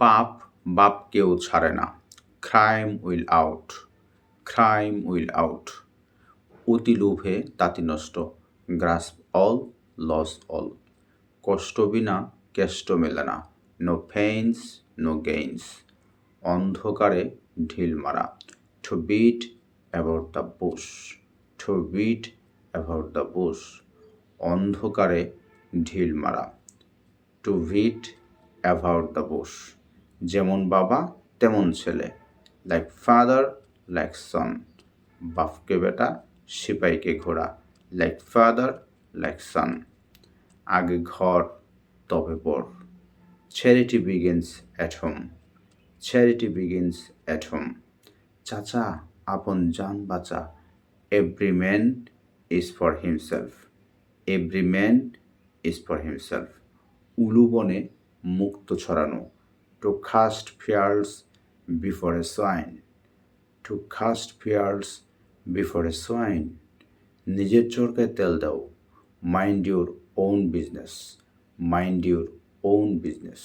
পাপ বাপ কেউ ছাড়ে না। Crime will out crime will out অতি লোভে তাঁতি নষ্ট গ্রাস অল লস অল কষ্ট বিনা কেষ্ট মেলে না নো পেইনস নো গেইনস অন্ধকারে ঢিল মারা to beat about the bush to beat about the bush অন্ধকারে ঢিল মারা to beat about the bush যেমন বাবা, তেমন ছেলে। লাইক ফাদার লাইক সন বাপকে বেটা, সিপাইকে ঘোড়া। লাইক ফাদার লাইক সন আগে ঘর, তবে পর charity begins at home charity begins at home চাচা, আপন জান বাঁচা। Every man is for himself every man is for himself উলুবনে মুক্ত ছড়ানো। to cast pearls before a swine to cast pearls before a swine নিজের চরকায় তেল দাও mind your own business mind your own business